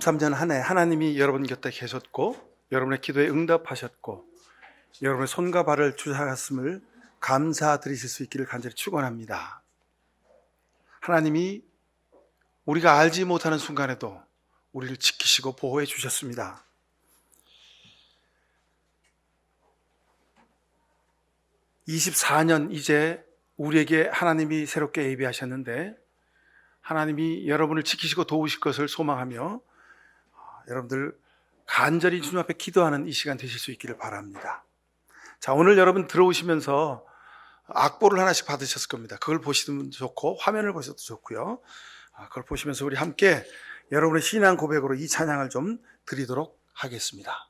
2023년 한 해 하나님이 여러분 곁에 계셨고 여러분의 기도에 응답하셨고 여러분의 손과 발을 주셨음을 감사드리실 수 있기를 간절히 축원합니다. 하나님이 우리가 알지 못하는 순간에도 우리를 지키시고 보호해 주셨습니다. (24년) 이제 우리에게 하나님이 새롭게 예비하셨는데 하나님이 여러분을 지키시고 도우실 것을 소망하며 어, 여러분들 간절히 주님 앞에 기도하는 이 시간 되실 수 있기를 바랍니다. 자, 오늘 여러분 들어오시면서 악보를 하나씩 받으셨을 겁니다. 그걸 보시면 좋고 화면을 보셔도 좋고요. 아, 그걸 보시면서 우리 함께 여러분의 신앙 고백으로 이 찬양을 좀 드리도록 하겠습니다.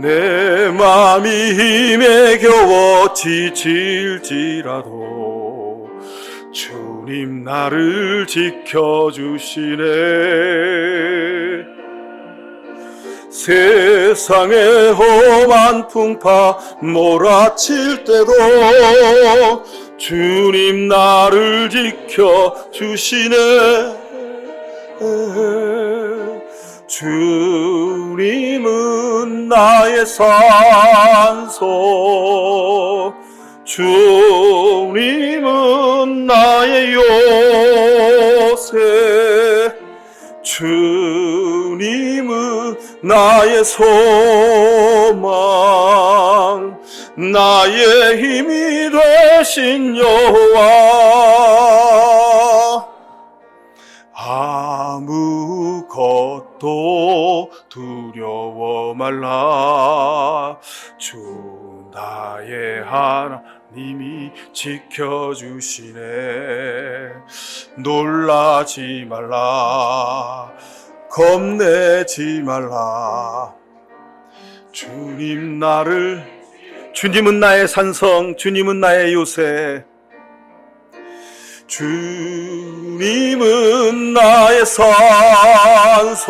내 맘이 힘에 겨워 지칠지라도 주님 나를 지켜주시네. 세상의 험한 풍파 몰아칠 때도 주님 나를 지켜주시네 주님은 나의 산소. 주님은 나의 요새. 주님은 나의 소망. 나의 힘이 되신 여호와 말라. 주 나의 하나님이 지켜주시네. 놀라지 말라. 겁내지 말라. 주님 나를 주님은 나의 산성 주님은 나의 요새. 주님은 나의 산소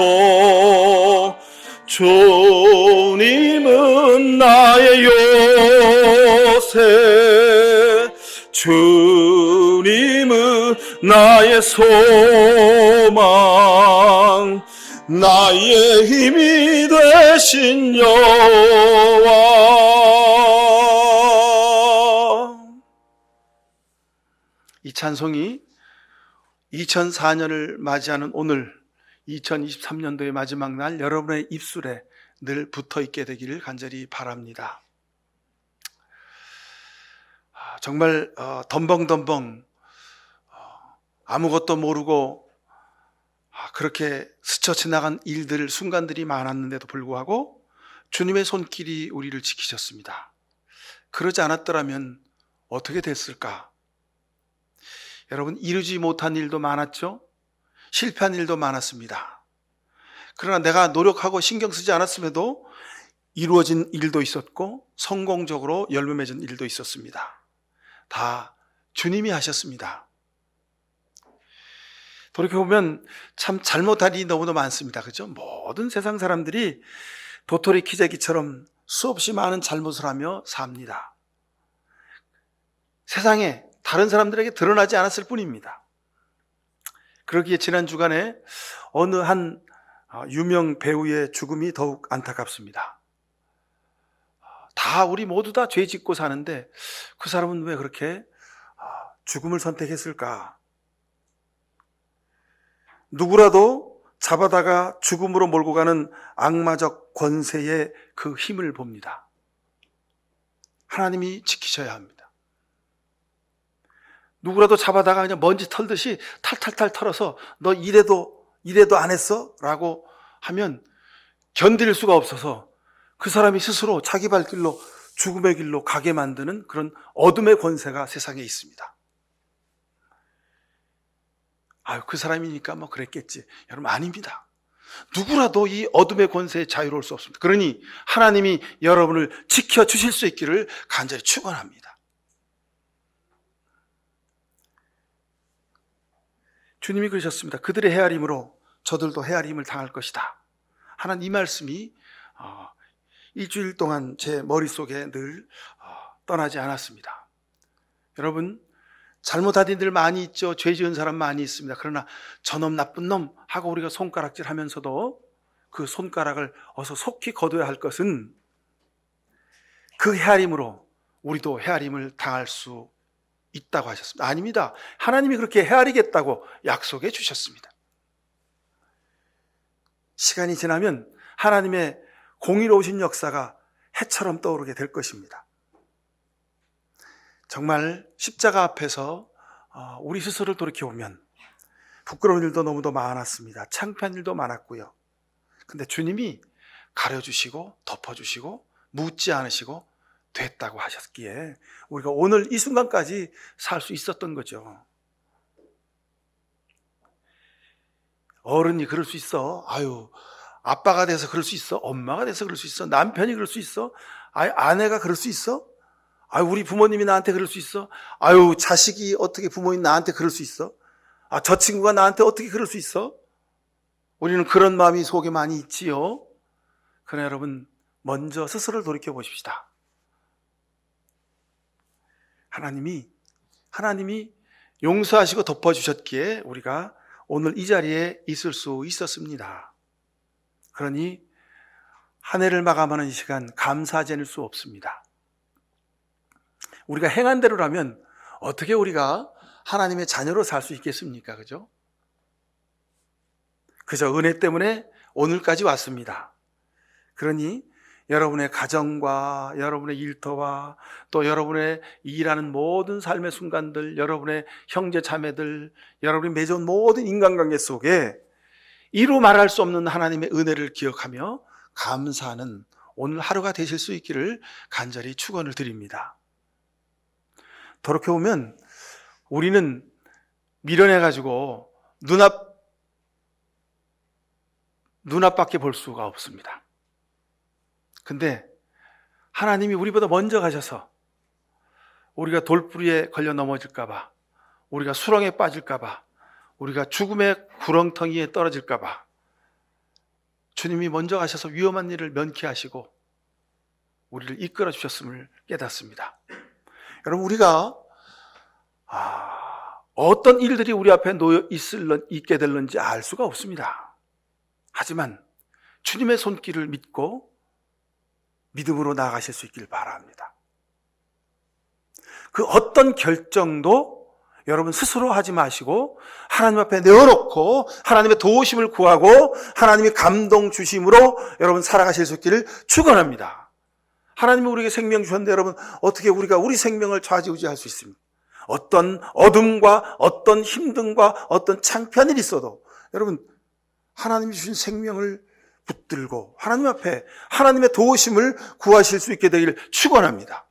주님은 나의 요새. 주님은 나의 소망. 나의 힘이 되신 여호와. 이 찬송이 2004년을 맞이하는 오늘 2023년도의 마지막 날 여러분의 입술에 늘 붙어 있게 되기를 간절히 바랍니다. 아, 정말 어, 덤벙덤벙 어, 아무것도 모르고 아, 그렇게 스쳐 지나간 일들 순간들이 많았는데도 불구하고 주님의 손길이 우리를 지키셨습니다. 그러지 않았더라면 어떻게 됐을까? 여러분 이루지 못한 일도 많았죠. 실패한 일도 많았습니다. 그러나 내가 노력하고 신경 쓰지 않았음에도 이루어진 일도 있었고 성공적으로 열매 맺은 일도 있었습니다. 다 주님이 하셨습니다. 돌이켜보면 참 잘못한 일이 너무도 많습니다. 그죠? 모든 세상 사람들이 도토리 키재기처럼 수없이 많은 잘못을 하며 삽니다. 세상에 다른 사람들에게 드러나지 않았을 뿐입니다. 그러기에 지난 주간에 어느 한 유명 배우의 죽음이 더욱 안타깝습니다. 다 우리 모두 다 죄 짓고 사는데 그 사람은 왜 그렇게 죽음을 선택했을까? 누구라도 잡아다가 죽음으로 몰고 가는 악마적 권세의 그 힘을 봅니다. 하나님이 지키셔야 합니다. 누구라도 잡아다가 그냥 먼지 털듯이 탈탈탈 털어서 너 이래도 이래도 안 했어? 라고 하면 견딜 수가 없어서 그 사람이 스스로 자기 발길로 죽음의 길로 가게 만드는 그런 어둠의 권세가 세상에 있습니다. 아유, 그 사람이니까 뭐 그랬겠지. 여러분, 아닙니다. 누구라도 이 어둠의 권세에 자유로울 수 없습니다. 그러니 하나님이 여러분을 지켜주실 수 있기를 간절히 축원합니다. 주님이 그러셨습니다. 그들의 헤아림으로 저들도 헤아림을 당할 것이다. 하나님 이 말씀이 어, 일주일 동안 제 머릿속에 늘 어, 떠나지 않았습니다. 여러분 잘못한 이들 많이 있죠. 죄 지은 사람 많이 있습니다. 그러나 저놈 나쁜 놈 하고 우리가 손가락질 하면서도 그 손가락을 어서 속히 거둬야 할 것은 그 헤아림으로 우리도 헤아림을 당할 수 있다고 하셨습니다. 아닙니다. 하나님이 그렇게 헤아리겠다고 약속해 주셨습니다. 시간이 지나면 하나님의 공의로우신 역사가 해처럼 떠오르게 될 것입니다. 정말 십자가 앞에서 어, 우리 스스로를 돌이켜보면 부끄러운 일도 너무도 많았습니다. 창피한 일도 많았고요. 근데 주님이 가려주시고 덮어주시고 묻지 않으시고 됐다고 하셨기에 우리가 오늘 이 순간까지 살 수 있었던 거죠. 어른이 그럴 수 있어. 아유, 아빠가 돼서 그럴 수 있어. 엄마가 돼서 그럴 수 있어. 남편이 그럴 수 있어. 아유, 아내가 그럴 수 있어. 아유, 우리 부모님이 나한테 그럴 수 있어. 아유, 자식이 어떻게 부모님 나한테 그럴 수 있어. 아, 저 친구가 나한테 어떻게 그럴 수 있어. 우리는 그런 마음이 속에 많이 있지요. 그러나 여러분, 먼저 스스로를 돌이켜 보십시다. 하나님이, 하나님이 용서하시고 덮어주셨기에 우리가 오늘 이 자리에 있을 수 있었습니다. 그러니 한 해를 마감하는 이 시간 감사하지 않을 수 없습니다. 우리가 행한 대로라면 어떻게 우리가 하나님의 자녀로 살 수 있겠습니까? 그죠? 그저 은혜 때문에 오늘까지 왔습니다. 그러니 여러분의 가정과 여러분의 일터와 또 여러분의 일하는 모든 삶의 순간들, 여러분의 형제 자매들, 여러분이 맺은 모든 인간관계 속에 이루 말할 수 없는 하나님의 은혜를 기억하며 감사하는 오늘 하루가 되실 수 있기를 간절히 축원을 드립니다. 돌이켜 보면 우리는 미련해 가지고 눈앞 눈앞밖에 볼 수가 없습니다. 근데 하나님이 우리보다 먼저 가셔서 우리가 돌부리에 걸려 넘어질까봐, 우리가 수렁에 빠질까봐, 우리가 죽음의 구렁텅이에 떨어질까봐, 주님이 먼저 가셔서 위험한 일을 면케하시고 우리를 이끌어 주셨음을 깨닫습니다. 여러분, 우리가 아, 어떤 일들이 우리 앞에 놓여 있을, 있게 될는지 알 수가 없습니다. 하지만 주님의 손길을 믿고 믿음으로 나아가실 수 있길 바랍니다. 그 어떤 결정도 여러분 스스로 하지 마시고 하나님 앞에 내어놓고 하나님의 도우심을 구하고 하나님의 감동 주심으로 여러분 살아가실 수 있기를 축원합니다. 하나님이 우리에게 생명 주셨는데 여러분 어떻게 우리가 우리 생명을 좌지우지할 수 있습니까? 어떤 어둠과 어떤 힘듦과 어떤 창피한 일이 있어도 여러분 하나님이 주신 생명을 붙들고 하나님 앞에 하나님의 도우심을 구하실 수 있게 되기를 축원합니다.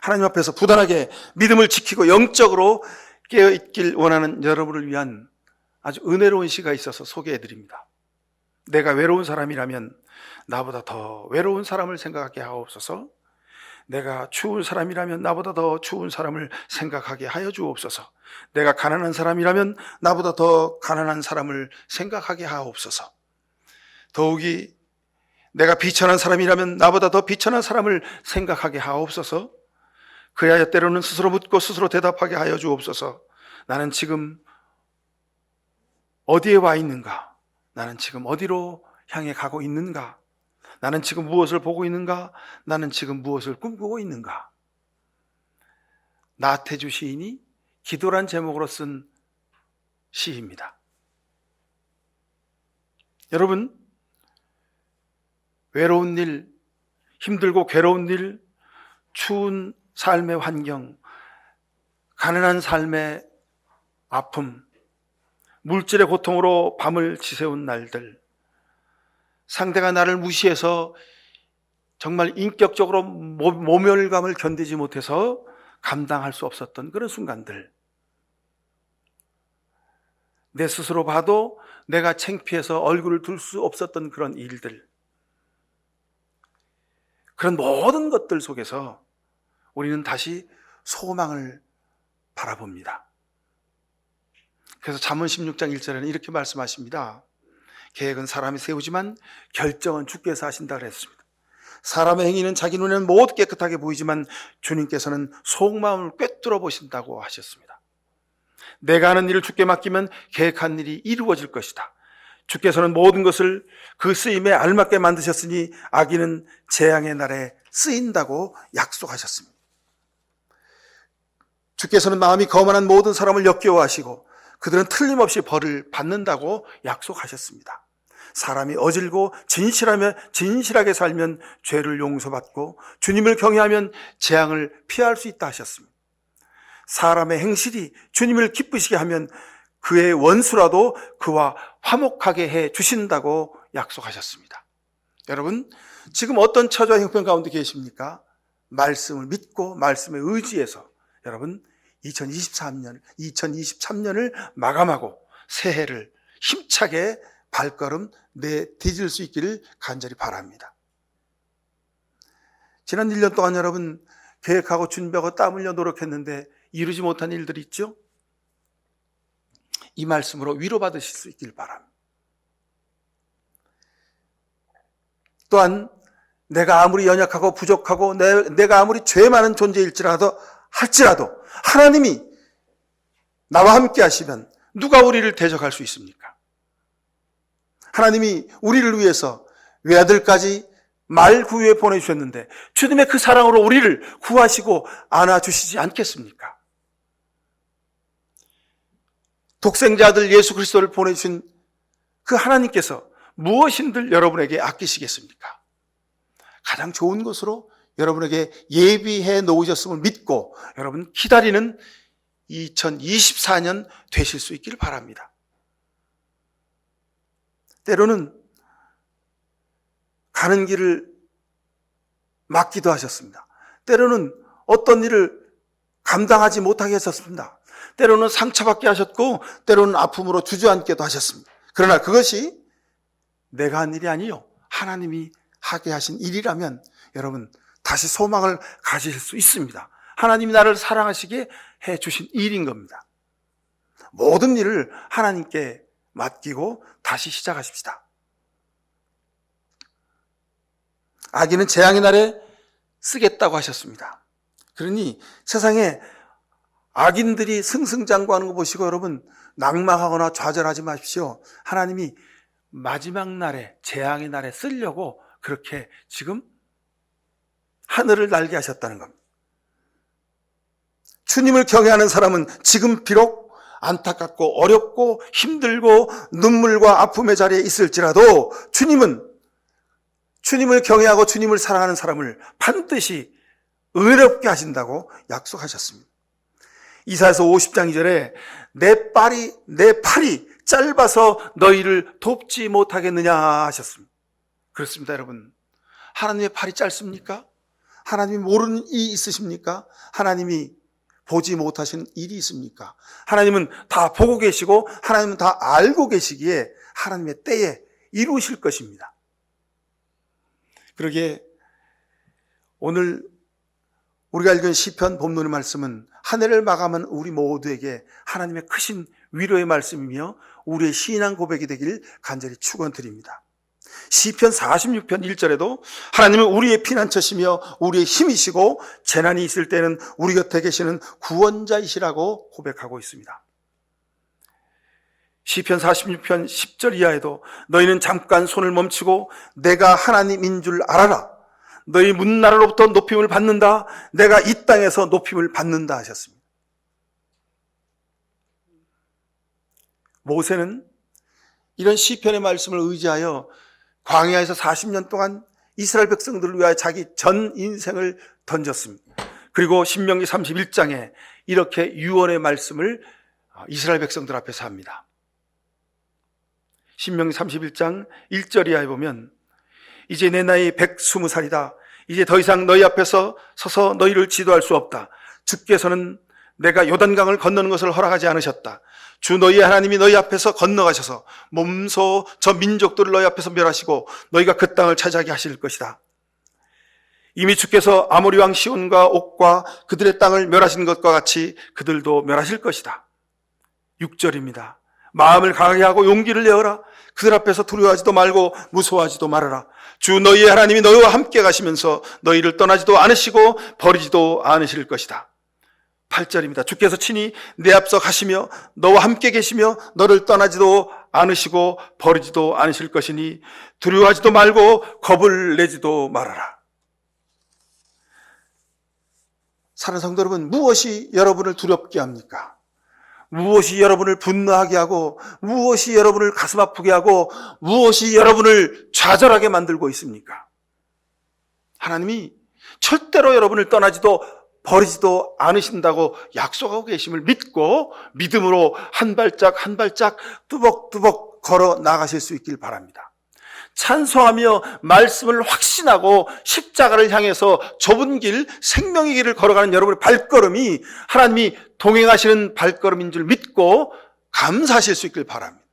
하나님 앞에서 부단하게 믿음을 지키고 영적으로 깨어 있길 원하는 여러분을 위한 아주 은혜로운 시가 있어서 소개해 드립니다. 내가 외로운 사람이라면 나보다 더 외로운 사람을 생각하게 하옵소서. 내가 추운 사람이라면 나보다 더 추운 사람을 생각하게 하여 주옵소서. 내가 가난한 사람이라면 나보다 더 가난한 사람을 생각하게 하옵소서. 더욱이 내가 비천한 사람이라면 나보다 더 비천한 사람을 생각하게 하옵소서. 그래야 때로는 스스로 묻고 스스로 대답하게 하여 주옵소서. 나는 지금 어디에 와 있는가? 나는 지금 어디로 향해 가고 있는가? 나는 지금 무엇을 보고 있는가? 나는 지금 무엇을 꿈꾸고 있는가? 나태주 시인이 기도란 제목으로 쓴 시입니다. 여러분, 외로운 일, 힘들고 괴로운 일, 추운 삶의 환경, 가난한 삶의 아픔, 물질의 고통으로 밤을 지새운 날들, 상대가 나를 무시해서 정말 인격적으로 모멸감을 견디지 못해서 감당할 수 없었던 그런 순간들. 내 스스로 봐도 내가 창피해서 얼굴을 들수 없었던 그런 일들. 그런 모든 것들 속에서 우리는 다시 소망을 바라봅니다. 그래서 잠언 16장 1절에는 이렇게 말씀하십니다. 계획은 사람이 세우지만 결정은 주께서 하신다 그랬습니다. 사람의 행위는 자기 눈에는 모두 깨끗하게 보이지만 주님께서는 속마음을 꿰뚫어 보신다고 하셨습니다. 내가 하는 일을 주께 맡기면 계획한 일이 이루어질 것이다. 주께서는 모든 것을 그 쓰임에 알맞게 만드셨으니 아기는 재앙의 날에 쓰인다고 약속하셨습니다. 주께서는 마음이 거만한 모든 사람을 역겨워하시고 그들은 틀림없이 벌을 받는다고 약속하셨습니다. 사람이 어질고 진실하며 진실하게 살면 죄를 용서받고 주님을 경외하면 재앙을 피할 수 있다 하셨습니다. 사람의 행실이 주님을 기쁘시게 하면 그의 원수라도 그와 화목하게 해 주신다고 약속하셨습니다. 여러분, 지금 어떤 처자 형편 가운데 계십니까? 말씀을 믿고 말씀에 의지해서 여러분 2023년 2023년을 마감하고 새해를 힘차게 발걸음 내 디딜 수 있기를 간절히 바랍니다. 지난 1년 동안 여러분 계획하고 준비하고 땀 흘려 노력했는데 이루지 못한 일들이 있죠? 이 말씀으로 위로받으실 수 있길 바랍니다. 또한 내가 아무리 연약하고 부족하고 내, 가 아무리 죄 많은 존재일지라도 할지라도 하나님이 나와 함께 하시면 누가 우리를 대적할 수 있습니까? 하나님이 우리를 위해서 외아들까지 말 구유에 보내주셨는데 주님의 그 사랑으로 우리를 구하시고 안아주시지 않겠습니까? 독생자들 예수 그리스도를 보내주신 그 하나님께서 무엇인들 여러분에게 아끼시겠습니까? 가장 좋은 것으로 여러분에게 예비해 놓으셨음을 믿고 여러분 기다리는 2024년 되실 수 있기를 바랍니다. 때로는 가는 길을 막기도 하셨습니다. 때로는 어떤 일을 감당하지 못하게 하셨습니다. 때로는 상처받게 하셨고, 때로는 아픔으로 주저앉게도 하셨습니다. 그러나 그것이 내가 한 일이 아니요. 하나님이 하게 하신 일이라면 여러분 다시 소망을 가질 수 있습니다. 하나님이 나를 사랑하시게 해 주신 일인 겁니다. 모든 일을 하나님께 맡기고 다시 시작하십시다. 아기는 재앙의 날에 쓰겠다고 하셨습니다. 그러니 세상에 악인들이 승승장구하는 거 보시고 여러분 낙망하거나 좌절하지 마십시오. 하나님이 마지막 날에 재앙의 날에 쓰려고 그렇게 지금 하늘을 날게 하셨다는 겁니다. 주님을 경외하는 사람은 지금 비록 안타깝고 어렵고 힘들고 눈물과 아픔의 자리에 있을지라도 주님은 주님을 경외하고 주님을 사랑하는 사람을 반드시 의롭게 하신다고 약속하셨습니다. 이사에서 50장 2절에 내 팔이 내 팔이 짧아서 너희를 돕지 못하겠느냐 하셨습니다. 그렇습니다, 여러분. 하나님의 팔이 짧습니까? 하나님이 모르는 일이 있으십니까? 하나님이 보지 못하신 일이 있습니까? 하나님은 다 보고 계시고 하나님은 다 알고 계시기에 하나님의 때에 이루실 것입니다. 그러기에 오늘 우리가 읽은 시편 본문의 말씀은 한 해를 마감한 우리 모두에게 하나님의 크신 위로의 말씀이며 우리의 신앙 고백이 되길 간절히 축원드립니다. 시편 46편 1절에도 하나님은 우리의 피난처시며 우리의 힘이시고 재난이 있을 때는 우리 곁에 계시는 구원자이시라고 고백하고 있습니다. 시편 46편 10절 이하에도 너희는 잠깐 손을 멈추고 내가 하나님인 줄 알아라. 너희 문나라로부터 높임을 받는다. 내가 이 땅에서 높임을 받는다 하셨습니다. 모세는 이런 시편의 말씀을 의지하여 광야에서 40년 동안 이스라엘 백성들을 위하여 자기 전 인생을 던졌습니다. 그리고 신명기 31장에 이렇게 유언의 말씀을 이스라엘 백성들 앞에서 합니다. 신명기 31장 1절 이하에 보면 이제 내 나이 120살이다. 이제 더 이상 너희 앞에서 서서 너희를 지도할 수 없다. 주께서는 내가 요단강을 건너는 것을 허락하지 않으셨다. 주 너희 하나님이 너희 앞에서 건너가셔서 몸소 저 민족들을 너희 앞에서 멸하시고 너희가 그 땅을 차지하게 하실 것이다. 이미 주께서 아모리 왕 시온과 옥과 그들의 땅을 멸하신 것과 같이 그들도 멸하실 것이다. 6절입니다. 마음을 강하게 하고 용기를 내어라. 그들 앞에서 두려워하지도 말고 무서워하지도 말아라. 주 너희의 하나님이 너희와 함께 가시면서 너희를 떠나지도 않으시고 버리지도 않으실 것이다. 8절입니다. 주께서 친히 내 앞서 가시며 너와 함께 계시며 너를 떠나지도 않으시고 버리지도 않으실 것이니 두려워하지도 말고 겁을 내지도 말아라. 사는 성도 여러분, 무엇이 여러분을 두렵게 합니까? 무엇이 여러분을 분노하게 하고, 무엇이 여러분을 가슴 아프게 하고, 무엇이 여러분을 좌절하게 만들고 있습니까? 하나님이 절대로 여러분을 떠나지도 버리지도 않으신다고 약속하고 계심을 믿고 믿음으로 한 발짝 한 발짝 뚜벅뚜벅 걸어 나가실 수 있길 바랍니다. 찬송하며 말씀을 확신하고 십자가를 향해서 좁은 길, 생명의 길을 걸어가는 여러분의 발걸음이 하나님이 동행하시는 발걸음인 줄 믿고 감사하실 수 있길 바랍니다.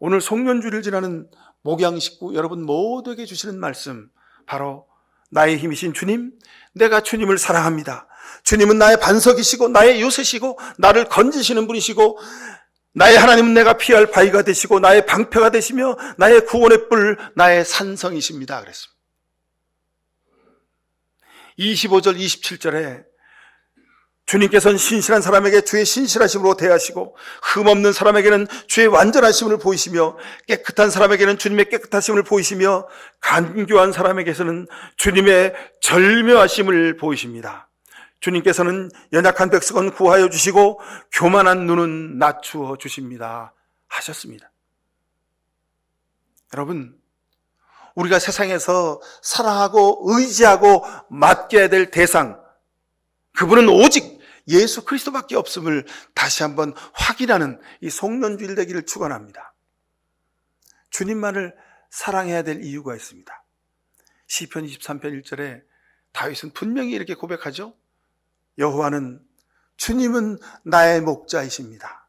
오늘 송년주를 지나는 목양 식구 여러분 모두에게 주시는 말씀 바로 나의 힘이신 주님, 내가 주님을 사랑합니다. 주님은 나의 반석이시고 나의 요새시고 나를 건지시는 분이시고 나의 하나님은 내가 피할 바위가 되시고 나의 방패가 되시며 나의 구원의 뿔, 나의 산성이십니다. 그랬습니다. 25절, 27절에 주님께서는 신실한 사람에게 주의 신실하심으로 대하시고 흠없는 사람에게는 주의 완전하심을 보이시며 깨끗한 사람에게는 주님의 깨끗하심을 보이시며 간교한 사람에게서는 주님의 절묘하심을 보이십니다. 주님께서는 연약한 백성은 구하여 주시고 교만한 눈은 낮추어 주십니다. 하셨습니다. 여러분, 우리가 세상에서 사랑하고 의지하고 맡겨야 될 대상, 그분은 오직 예수 그리스도밖에 없음을 다시 한번 확인하는 이 송년주일 되기를 축원합니다. 주님만을 사랑해야 될 이유가 있습니다. 시편 23편 1절에 다윗은 분명히 이렇게 고백하죠. 여호와는 주님은 나의 목자이십니다.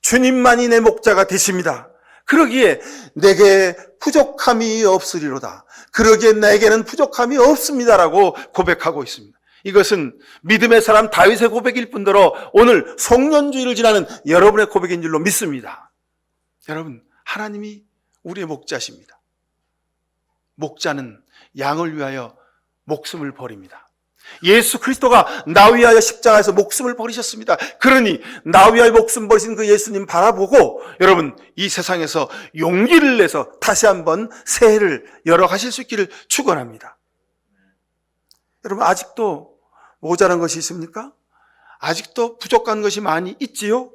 주님만이 내 목자가 되십니다. 그러기에 내게 부족함이 없으리로다. 그러기에 내게는 부족함이 없습니다라고 고백하고 있습니다. 이것은 믿음의 사람 다윗의 고백일 뿐더러 오늘 송년주의를 지나는 여러분의 고백인 줄로 믿습니다. 여러분, 하나님이 우리의 목자십니다. 목자는 양을 위하여 목숨을 버립니다. 예수 그리스도가 나 위하여 십자가에서 목숨을 버리셨습니다. 그러니 나 위하여 목숨 버리신 그 예수님 바라보고 여러분 이 세상에서 용기를 내서 다시 한번 새해를 열어 가실 수 있기를 축원합니다. 여러분 아직도 모자란 것이 있습니까? 아직도 부족한 것이 많이 있지요?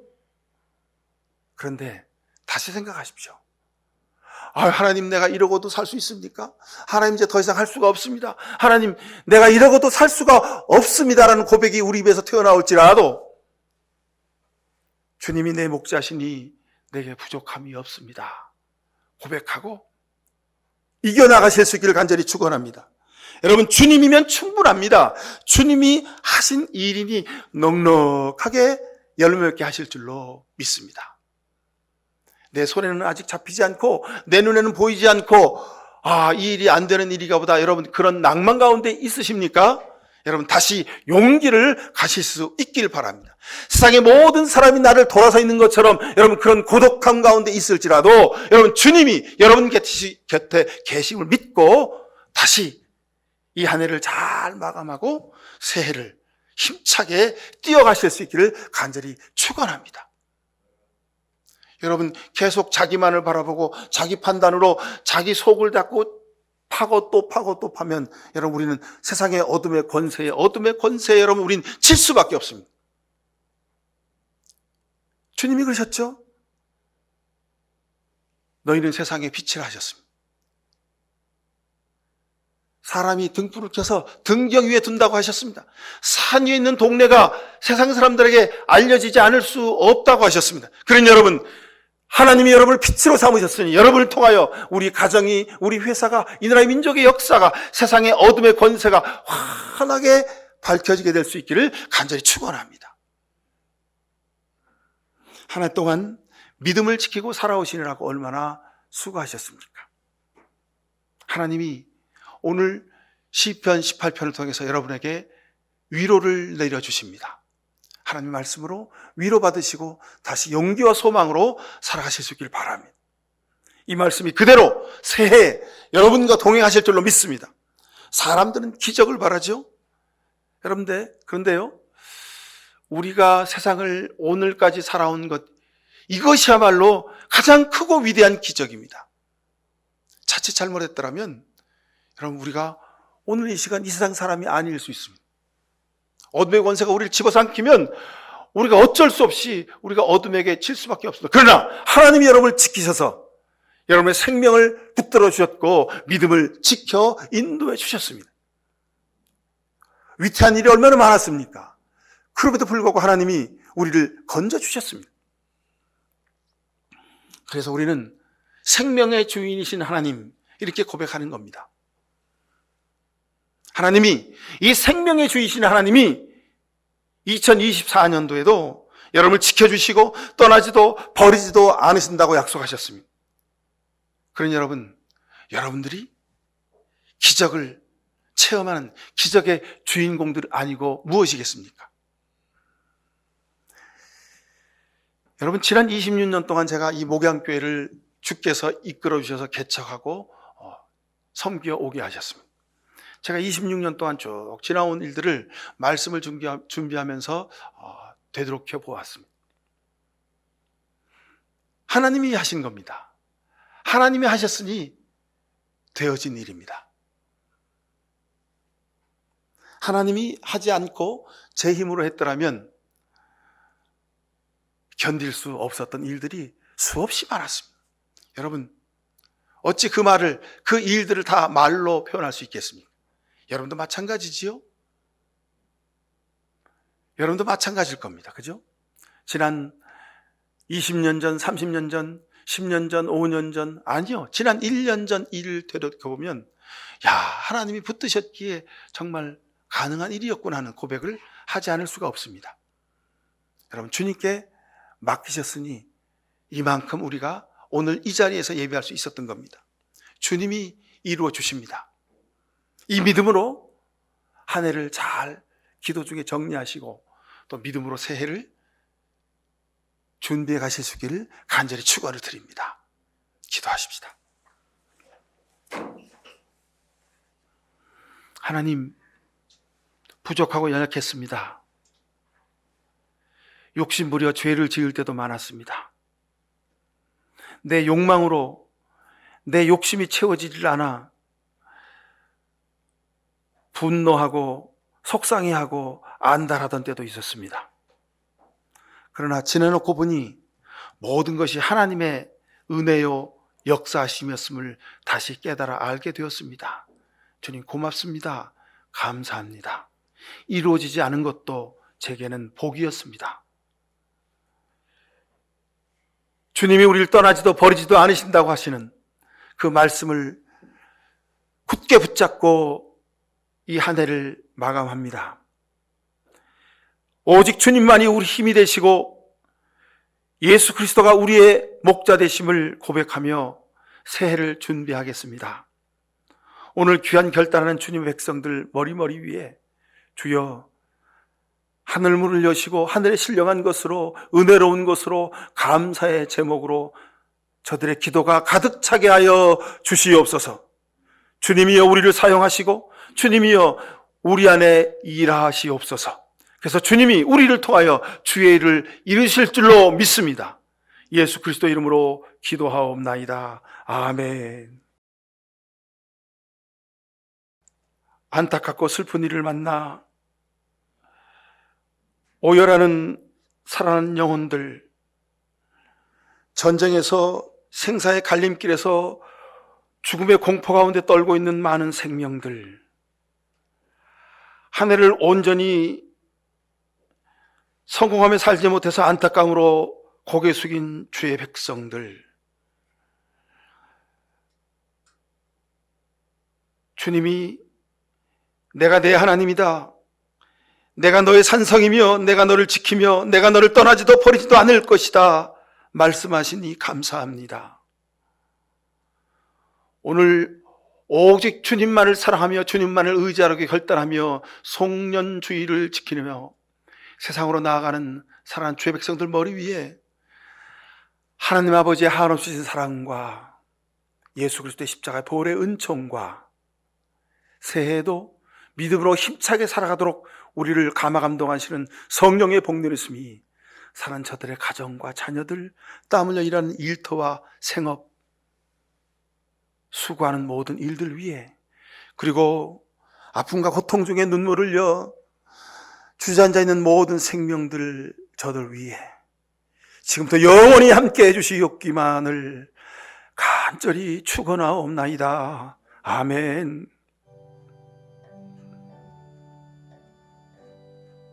그런데 다시 생각하십시오. 아, 하나님 내가 이러고도 살 수 있습니까? 하나님 이제 더 이상 할 수가 없습니다. 하나님 내가 이러고도 살 수가 없습니다라는 고백이 우리 입에서 튀어나올지라도 주님이 내 목자시니 내게 부족함이 없습니다. 고백하고 이겨나가실 수 있기를 간절히 축원합니다. 여러분 주님이면 충분합니다. 주님이 하신 일이니 넉넉하게 열매맺게 하실 줄로 믿습니다. 내 손에는 아직 잡히지 않고 내 눈에는 보이지 않고 아, 이 일이 안 되는 일이가 보다 여러분 그런 낭만 가운데 있으십니까? 여러분 다시 용기를 가실 수 있길 바랍니다. 세상의 모든 사람이 나를 돌아서 있는 것처럼 여러분 그런 고독함 가운데 있을지라도 여러분 주님이 여러분 곁에 계심을 믿고 다시 이 한 해를 잘 마감하고 새해를 힘차게 뛰어가실 수 있기를 간절히 축원합니다. 여러분 계속 자기만을 바라보고 자기 판단으로 자기 속을 닫고 파고 또 파고 또 파면 여러분 우리는 세상의 어둠의 권세에 어둠의 권세에 여러분 우리는 질 수밖에 없습니다. 주님이 그러셨죠? 너희는 세상의 빛이라 하셨습니다. 사람이 등불을 켜서 등경 위에 둔다고 하셨습니다. 산 위에 있는 동네가 세상 사람들에게 알려지지 않을 수 없다고 하셨습니다. 그런 여러분, 하나님이 여러분을 빛으로 삼으셨으니 여러분을 통하여 우리 가정이, 우리 회사가, 이 나라의 민족의 역사가 세상의 어둠의 권세가 환하게 밝혀지게 될 수 있기를 간절히 축원합니다. 한해 동안 믿음을 지키고 살아오시느라고 얼마나 수고하셨습니까? 하나님이 오늘 시편 18편을 통해서 여러분에게 위로를 내려 주십니다. 하나님 말씀으로 위로 받으시고 다시 용기와 소망으로 살아가실 수 있길 바랍니다. 이 말씀이 그대로 새해 여러분과 동행하실 줄로 믿습니다. 사람들은 기적을 바라죠. 여러분들 그런데요. 우리가 세상을 오늘까지 살아온 것 이것이야말로 가장 크고 위대한 기적입니다. 자칫 잘못했더라면 여러분 우리가 오늘 이 시간 이 세상 사람이 아닐 수 있습니다. 어둠의 권세가 우리를 집어삼키면 우리가 어쩔 수 없이 우리가 어둠에게 칠 수밖에 없습니다. 그러나 하나님이 여러분을 지키셔서 여러분의 생명을 붙들어 주셨고 믿음을 지켜 인도해 주셨습니다. 위태한 일이 얼마나 많았습니까? 그럼에도 불구하고 하나님이 우리를 건져 주셨습니다. 그래서 우리는 생명의 주인이신 하나님 이렇게 고백하는 겁니다. 하나님이 이 생명의 주이신 하나님이 2024년도에도 여러분을 지켜주시고 떠나지도 버리지도 않으신다고 약속하셨습니다. 그러니 여러분, 여러분들이 기적을 체험하는 기적의 주인공들 아니고 무엇이겠습니까? 여러분, 지난 26년 동안 제가 이 목양교회를 주께서 이끌어 주셔서 개척하고 어, 섬겨 오게 하셨습니다. 제가 26년 동안 쭉 지나온 일들을 말씀을 준비하면서 어, 되도록해 보았습니다. 하나님이 하신 겁니다. 하나님이 하셨으니 되어진 일입니다. 하나님이 하지 않고 제 힘으로 했더라면 견딜 수 없었던 일들이 수없이 많았습니다. 여러분, 어찌 그 말을, 그 일들을 다 말로 표현할 수 있겠습니까? 여러분도 마찬가지지요? 여러분도 마찬가지일 겁니다. 그죠? 지난 20년 전, 30년 전, 10년 전, 5년 전, 아니요. 지난 1년 전 일을 되돌아보면, 야, 하나님이 붙드셨기에 정말 가능한 일이었구나 하는 고백을 하지 않을 수가 없습니다. 여러분, 주님께 맡기셨으니 이만큼 우리가 오늘 이 자리에서 예배할 수 있었던 겁니다. 주님이 이루어 주십니다. 이 믿음으로 한 해를 잘 기도 중에 정리하시고 또 믿음으로 새해를 준비해 가실 수 있기를 간절히 축원을 드립니다. 기도하십시다. 하나님 부족하고 연약했습니다. 욕심 부려 죄를 지을 때도 많았습니다. 내 욕망으로 내 욕심이 채워지질 않아 분노하고 속상해하고 안달하던 때도 있었습니다. 그러나 지내놓고 보니 모든 것이 하나님의 은혜요 역사하심이었음을 다시 깨달아 알게 되었습니다. 주님 고맙습니다. 감사합니다. 이루어지지 않은 것도 제게는 복이었습니다. 주님이 우리를 떠나지도 버리지도 않으신다고 하시는 그 말씀을 굳게 붙잡고 이 한 해를 마감합니다. 오직 주님만이 우리 힘이 되시고 예수 그리스도가 우리의 목자 되심을 고백하며 새해를 준비하겠습니다. 오늘 귀한 결단하는 주님 백성들 머리머리 위에 주여 하늘 문을 여시고 하늘에 신령한 것으로 은혜로운 것으로 감사의 제목으로 저들의 기도가 가득 차게 하여 주시옵소서. 주님이여 우리를 사용하시고 주님이여 우리 안에 일하시옵소서. 그래서 주님이 우리를 통하여 주의 일을 이루실 줄로 믿습니다. 예수 그리스도 이름으로 기도하옵나이다. 아멘. 안타깝고 슬픈 일을 만나 오열하는 살아난 영혼들, 전쟁에서 생사의 갈림길에서 죽음의 공포 가운데 떨고 있는 많은 생명들, 한 해를 온전히 성공하며 살지 못해서 안타까움으로 고개 숙인 주의 백성들, 주님이 내가 내 하나님이다. 내가 너의 산성이며 내가 너를 지키며 내가 너를 떠나지도 버리지도 않을 것이다. 말씀하시니 감사합니다. 오늘 오직 주님만을 사랑하며 주님만을 의지하게 결단하며 송년주의를 지키며 세상으로 나아가는 사랑하는 주의 백성들 머리 위에 하나님 아버지의 한없이 주신 사랑과 예수 그리스도의 십자가의 보혈의 은총과 새해에도 믿음으로 힘차게 살아가도록 우리를 감화 감동하시는 성령의 복내렸음이 사는 저들의 가정과 자녀들 땀 흘려 일하는 일터와 생업 수고하는 모든 일들 위해 그리고 아픔과 고통 중에 눈물을 흘려 주저앉아 있는 모든 생명들 저들 위해 지금부터 영원히 함께 해주시옵기만을 간절히 축원하옵나이다. 아멘.